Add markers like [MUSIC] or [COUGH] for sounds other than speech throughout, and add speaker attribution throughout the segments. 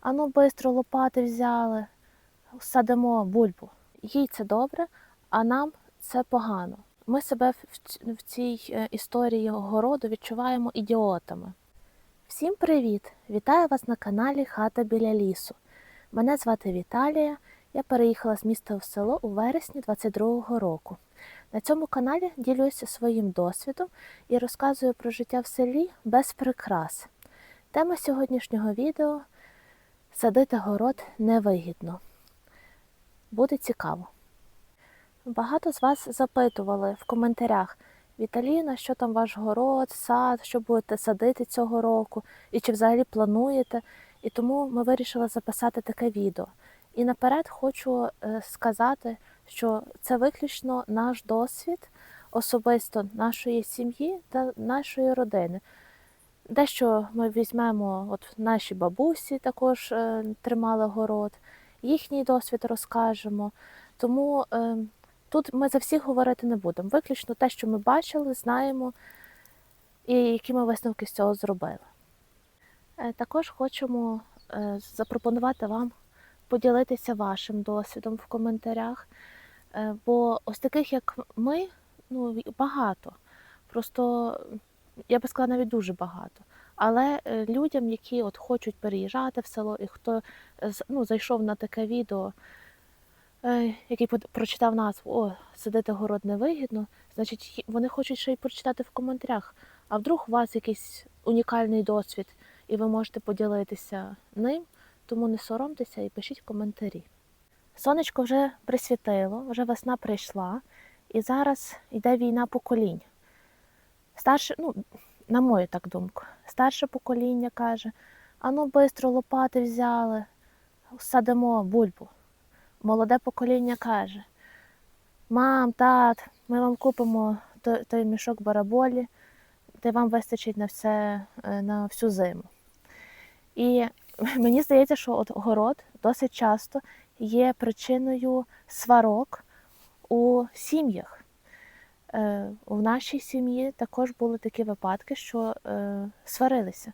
Speaker 1: Ану, бистро лопати взяли, садимо бульбу. Їй це добре, а нам це погано. Ми себе в цій е, історії городу відчуваємо ідіотами. Всім привіт! Вітаю вас на каналі Хата біля лісу. Мене звати Віталія. Я переїхала з міста в село у вересні 22-го року. На цьому каналі ділюся своїм досвідом і розказую про життя в селі без прикрас. Тема сьогоднішнього відео садити город невигідно. Буде цікаво. Багато з вас запитували в коментарях, Віталіна, що там ваш город, сад, що будете садити цього року, і чи взагалі плануєте. І тому ми вирішили записати таке відео. І наперед хочу е, сказати, що це виключно наш досвід, особисто нашої сім'ї та нашої родини. Дещо ми візьмемо, от наші бабусі також е, тримали город, їхній досвід розкажемо. Тому е, тут ми за всіх говорити не будемо. Виключно те, що ми бачили, знаємо, і які ми висновки з цього зробили. Е, також хочемо запропонувати вам поділитися вашим досвідом в коментарях. Бо ось таких, як ми, ну, багато. Просто я би сказала, навіть дуже багато. Але е, людям, які от хочуть переїжджати в село, і хто е, ну, зайшов на таке відео, е, який прочитав назву О, садити город невигідно, значить, вони хочуть ще й прочитати в коментарях. А вдруг у вас якийсь унікальний досвід, і ви можете поділитися ним, тому не соромтеся і пишіть коментарі. Сонечко вже присвітило, вже весна прийшла, і зараз йде війна поколінь. Старше, ну, на мою так думку, старше покоління каже: ану, бистро лопати взяли, садимо бульбу. Молоде покоління каже: Мам, тат, ми вам купимо той, той мішок бараболі, де вам вистачить на, все, е, на всю зиму. І [LAUGHS] мені здається, що от город досить часто є причиною сварок у сім'ях. Е, У нашій сім'ї також були такі випадки, що е, сварилися.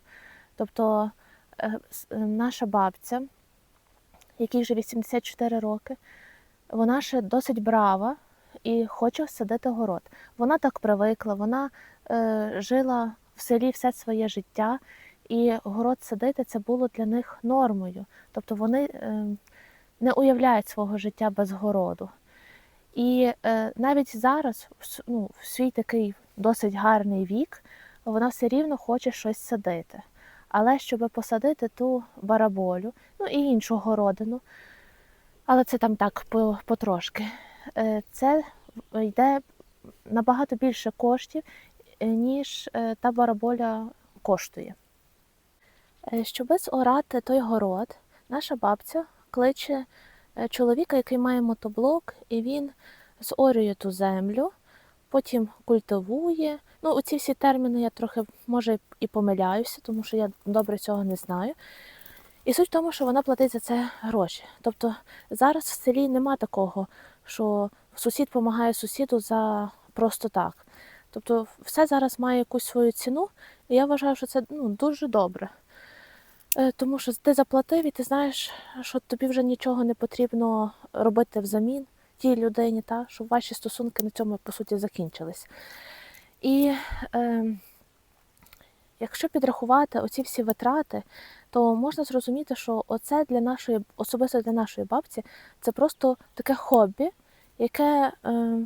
Speaker 1: Тобто е, наша бабця, якій вже 84 роки, вона ще досить брава і хоче садити город. Вона так привикла, вона жила в селі все своє життя, і город садити це було для них нормою. Тобто вони не уявляють свого життя без городу. І е, навіть зараз, в ну, в свій такий досить гарний вік, вона все рівно хоче щось садити. Але щоб посадити ту бараболю, ну і іншу городину, але це там так по- потрошки, е, це йде набагато більше коштів, е, ніж е, та бараболя коштує. Е, Щоби зорати той город, наша бабця кличе чоловіка, який має мотоблок, і він зорює ту землю, потім культивує. Ну, оці всі терміни я трохи, може, і помиляюся, тому що я добре цього не знаю. І суть в тому, що вона платить за це гроші. Тобто зараз в селі нема такого, що сусід допомагає сусіду за просто так. Тобто все зараз має якусь свою ціну, і я вважаю, що це ну, дуже добре. Е, Тому що ти заплатив і ти знаєш, що тобі вже нічого не потрібно робити взамін тій людині, та, щоб ваші стосунки на цьому по суті закінчились. І е, якщо підрахувати оці всі витрати, то можна зрозуміти, що оце для нашої, особисто для нашої бабці, це просто таке хобі, яке е,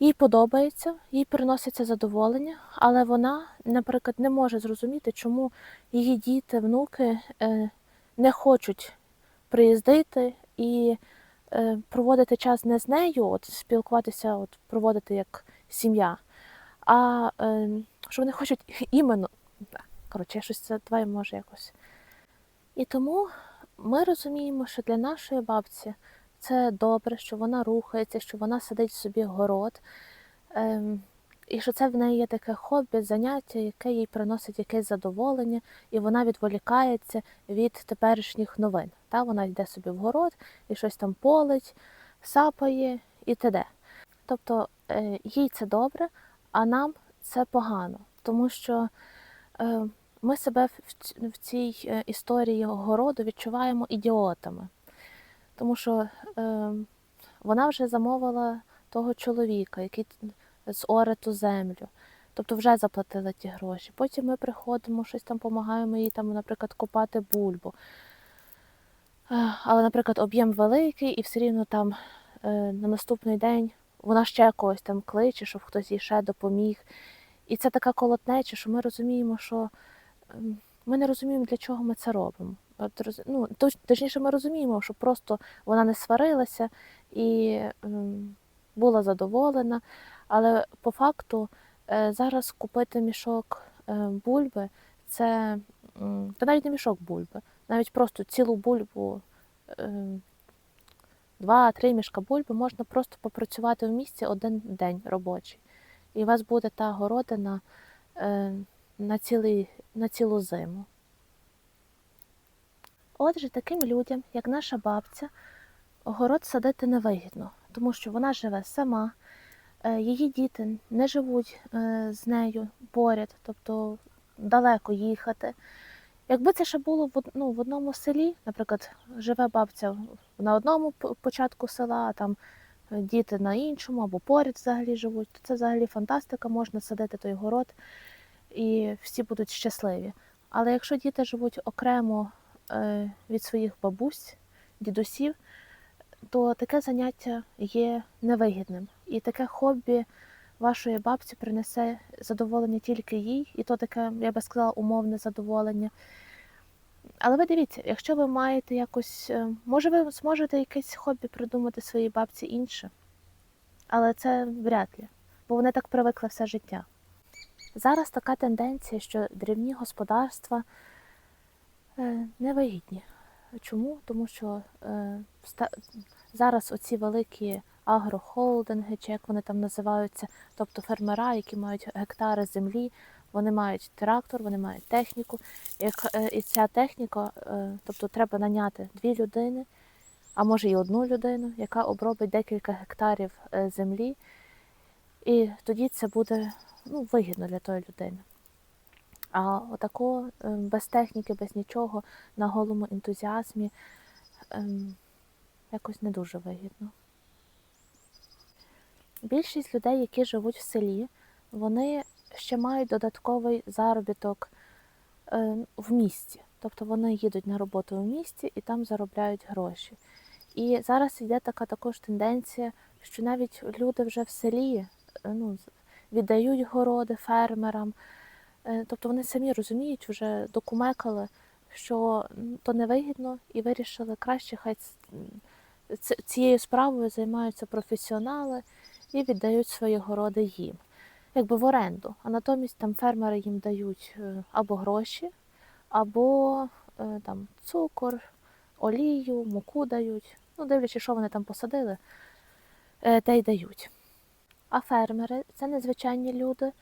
Speaker 1: їй подобається, їй приноситься задоволення, але вона, наприклад, не може зрозуміти, чому її діти, внуки е, не хочуть приїздити і е, проводити час не з нею, от спілкуватися, от проводити як сім'я, а е, що вони хочуть іменно. Коротше, щось це давай може якось. І тому ми розуміємо, що для нашої бабці це добре, що вона рухається, що вона сидить собі город. Ем, і що це в неї є таке хобі, заняття, яке їй приносить якесь задоволення, і вона відволікається від теперішніх новин. Та вона йде собі в город і щось там полить, сапає і т.д. Тобто е, їй це добре, а нам це погано, тому що е, ми себе в цій е, історії городу відчуваємо ідіотами, тому що е, вона вже замовила того чоловіка, який з оре ту землю. Тобто вже заплатила ті гроші. Потім ми приходимо, щось там допомагаємо їй, там, наприклад, копати бульбу. Е, Але, наприклад, об'єм великий, і все рівно там е, на наступний день вона ще когось там кличе, щоб хтось їй ще допоміг. І це така колотнеча, що ми розуміємо, що ем, ми не розуміємо, для чого ми це робимо. Ну, точніше, ми розуміємо, що просто вона не сварилася і ем, була задоволена. Але по факту е, зараз купити мішок е, бульби це та навіть не мішок бульби, навіть просто цілу бульбу. ем, Два-три мішка бульби можна просто попрацювати в місці один день робочий. І у вас буде та городина е, на, цілий, на цілу зиму. Отже, таким людям, як наша бабця, город садити невигідно, тому що вона живе сама, е, її діти не живуть е, з нею поряд, тобто далеко їхати. Якби це ще було в, ну, в одному селі, наприклад, живе бабця на одному початку села, а там діти на іншому або поряд взагалі живуть, то це взагалі фантастика, можна садити той город і всі будуть щасливі. Але якщо діти живуть окремо від своїх бабусь, дідусів, то таке заняття є невигідним. І таке хобі вашої бабці принесе задоволення тільки їй, і то таке, я би сказала, умовне задоволення. Але ви дивіться, якщо ви маєте якось, е, може ви зможете якесь хобі придумати своїй бабці інше, але це вряд ли, бо вони так привикли все життя. Зараз така тенденція, що дрібні господарства е, невигідні. Чому? Тому що е, зараз оці великі агрохолдинги, чи як вони там називаються, тобто фермера, які мають гектари землі, вони мають трактор, вони мають техніку. Е, і ця техніка, е, тобто треба наняти дві людини, а може і одну людину, яка обробить декілька гектарів е, землі, і тоді це буде ну, вигідно для тої людини. А отако е, без техніки, без нічого, на голому ентузіазмі ем, якось не дуже вигідно. Більшість людей, які живуть в селі, вони ще мають додатковий заробіток е, в місті. Тобто вони їдуть на роботу в місті і там заробляють гроші. І зараз йде така також тенденція, що навіть люди вже в селі е, ну, віддають городи фермерам. Е, Тобто вони самі розуміють, вже докумекали, що то невигідно, і вирішили краще, хай цією справою займаються професіонали і віддають свої городи їм, якби в оренду. А натомість там фермери їм дають е, або гроші, або е, там цукор, олію, муку дають. Ну, дивлячись, що вони там посадили, те й дають. А фермери це незвичайні люди.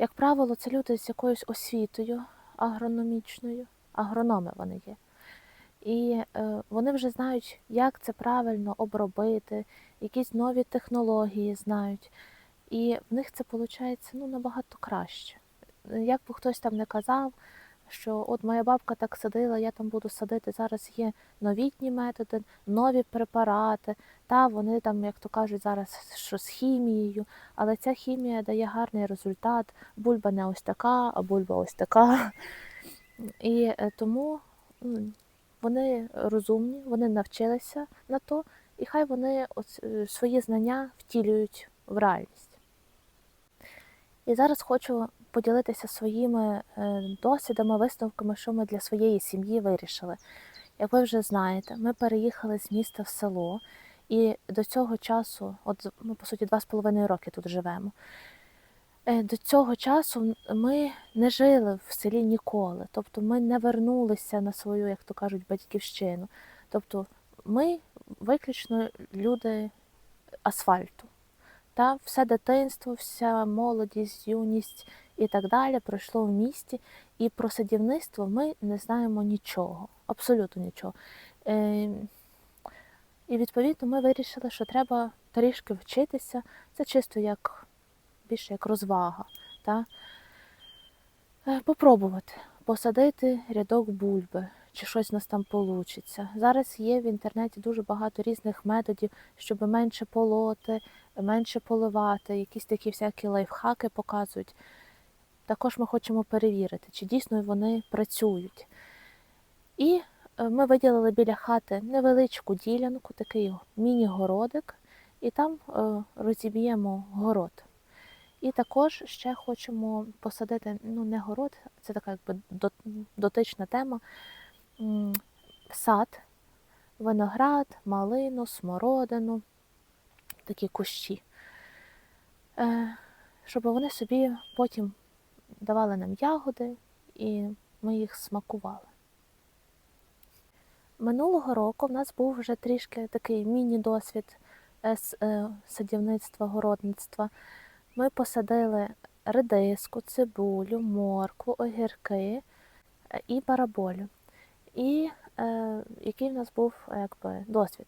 Speaker 1: Як правило, це люди з якоюсь освітою агрономічною, агрономи вони є. І е, вони вже знають, як це правильно обробити, якісь нові технології знають. І в них це виходить ну, набагато краще. Як би хтось там не казав, що от моя бабка так садила, я там буду садити. Зараз є новітні методи, нові препарати. Та вони там, як то кажуть, зараз що з хімією, але ця хімія дає гарний результат. Бульба не ось така, а бульба ось така. І е, тому вони розумні, вони навчилися на то, і хай вони е, свої знання втілюють в реальність. І зараз хочу поділитися своїми е, досвідами, висновками, що ми для своєї сім'ї вирішили. Як ви вже знаєте, ми переїхали з міста в село, і до цього часу, от ми по суті два з половиною роки тут живемо. Е, До цього часу ми не жили в селі ніколи, тобто ми не вернулися на свою, як то кажуть, батьківщину. Тобто ми виключно люди асфальту. Та все дитинство, вся молодість, юність і так далі пройшло в місті. І про садівництво ми не знаємо нічого, абсолютно нічого. Е, і відповідно ми вирішили, що треба трішки вчитися. Це чисто як більше як розвага. Та? Е, Попробувати. посадити рядок бульби, чи щось у нас там вийде. Зараз є в інтернеті дуже багато різних методів, щоб менше полоти, менше поливати, якісь такі всякі лайфхаки показують. Також ми хочемо перевірити, чи дійсно вони працюють. І е, ми виділили біля хати невеличку ділянку, такий міні-городик, і там е, розіб'ємо город. І також ще хочемо посадити, ну не город, це така якби дотична тема. Сад, виноград, малину, смородину, такі кущі. Е, Щоб вони собі потім давали нам ягоди і ми їх смакували. Минулого року в нас був вже трішки такий міні-досвід е, з е, садівництва, городництва. Ми посадили редиску, цибулю, моркву, огірки е, і бараболю. І е, який в нас був е, якби, досвід?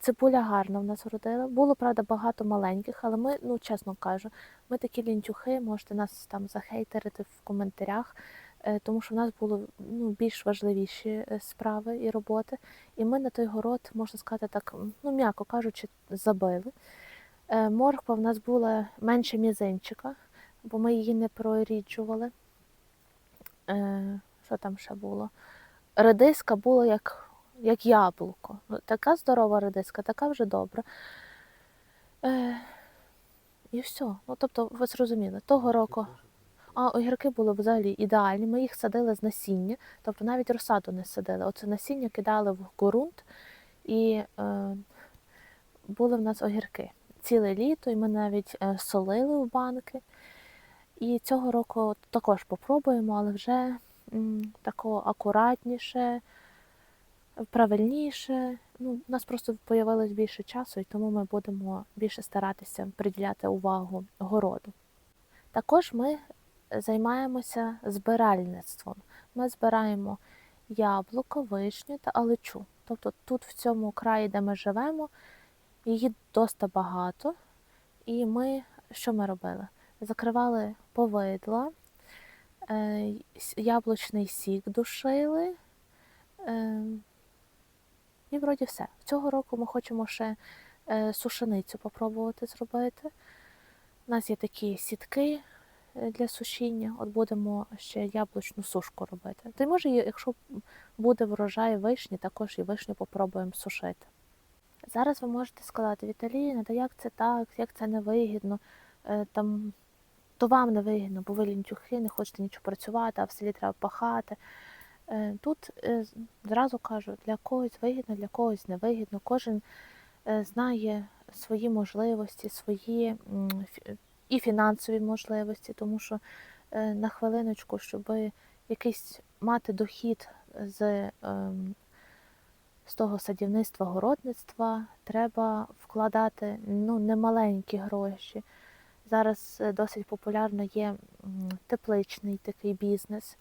Speaker 1: Цибуля гарно в нас вродила. Було, правда, багато маленьких, але ми, ну чесно кажу, ми такі лінтюхи, можете нас там захейтерити в коментарях, е, тому що в нас було ну, більш важливіші е, справи і роботи. І ми на той город, можна сказати, так, ну м'яко кажучи, забили. Е, Морква в нас була менше мізинчика, бо ми її не проріджували. Що там ще було? Редиска була як, як яблуко. Ну, Така здорова редиска, така вже добра. Е, І все. Ну, тобто, ви зрозуміли, того року. А огірки були взагалі ідеальні. Ми їх садили з насіння, тобто навіть розсаду не садили. Оце насіння кидали в ґрунт і е, були в нас огірки ціле літо, і ми навіть е, солили в банки. І цього року також попробуємо, але вже м, тако акуратніше, правильніше. Ну, у нас просто появилось більше часу, і тому ми будемо більше старатися приділяти увагу городу. Також ми займаємося збиральництвом. Ми збираємо яблуко, вишню та алечу. Тобто тут, в цьому краї, де ми живемо, її доста багато. І ми що ми робили? Закривали повидла, е, яблучний сік душили. І вроді все. Цього року ми хочемо ще е, сушеницю попробувати зробити. У нас є такі сітки е, для сушіння. От будемо ще яблучну сушку робити. Та й може, якщо буде врожай вишні, також і вишню попробуємо сушити. Зараз ви можете сказати, Віталіна, та як це так, як це невигідно, е, там, то вам не вигідно, бо ви лінтюхи, не хочете нічого працювати, а в селі треба пахати. Е, Тут е, зразу кажу, для когось вигідно, для когось невигідно. Кожен е, знає свої можливості, свої і фінансові можливості, тому що на хвилиночку, щоб якийсь мати дохід з ем, з того садівництва, городництва треба вкладати ну, немаленькі гроші. Зараз досить популярно є тепличний такий бізнес.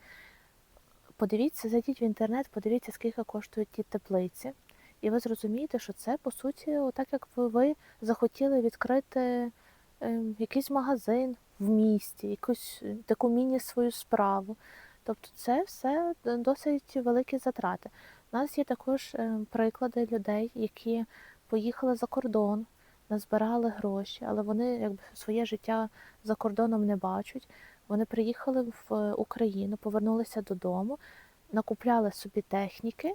Speaker 1: Подивіться, зайдіть в інтернет, подивіться, скільки коштують ті теплиці. І ви зрозумієте, що це, по суті, так як ви, захотіли відкрити е, якийсь магазин в місті, якусь е, таку міні свою справу. Тобто це все досить великі затрати. У нас є також е, приклади людей, які поїхали за кордон, назбирали гроші, але вони якби своє життя за кордоном не бачать. Вони приїхали в е, Україну, повернулися додому, накупляли собі техніки,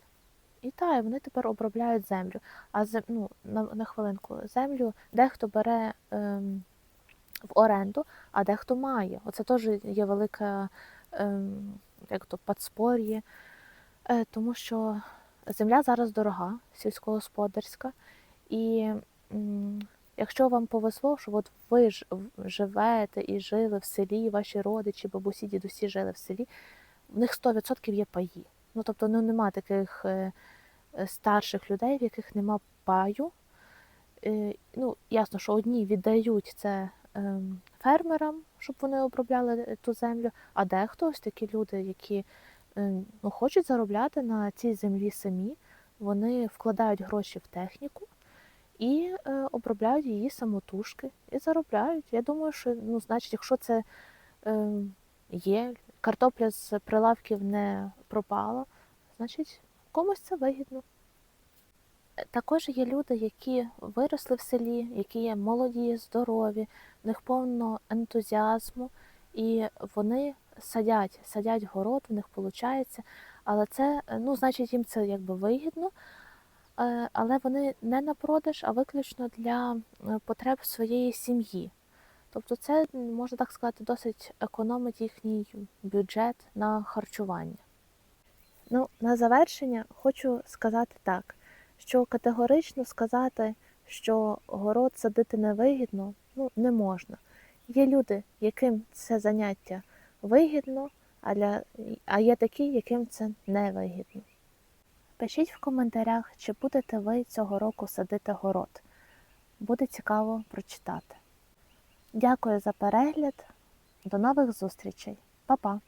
Speaker 1: і та, вони тепер обробляють землю. А зем, ну, на, на хвилинку, землю дехто бере ем, в оренду, а дехто має. Оце теж є велика ем, як то, подспор'я, е, тому що земля зараз дорога, сільськогосподарська, і м, якщо вам повезло, що от ви ж живете і жили в селі, ваші родичі, бабусі, дідусі жили в селі, в них 100% є паї. Ну, тобто ну, нема таких е, е, старших людей, в яких нема паю. Е, ну, ясно, що одні віддають це ем, фермерам, щоб вони обробляли ту землю, а дехто ось такі люди, які ну, хочуть заробляти на цій землі самі, вони вкладають гроші в техніку і е, обробляють її самотужки і заробляють. Я думаю, що ну, значить, якщо це е, є, картопля з прилавків не пропала, значить комусь це вигідно. Е, Також є люди, які виросли в селі, які є молоді, здорові, в них повно ентузіазму, і вони садять, садять город, в них виходить, але це, е, ну, значить, їм це якби вигідно, але вони не на продаж, а виключно для е, потреб своєї сім'ї. Тобто це, можна так сказати, досить економить їхній бюджет на харчування. Ну, на завершення хочу сказати так, що категорично сказати, що город садити невигідно, ну, не можна. Є люди, яким це заняття вигідно, а, для, а є такі, яким це не вигідно. Пишіть в коментарях, чи будете ви цього року садити город. Буде цікаво прочитати. Дякую за перегляд. До нових зустрічей. Па-па!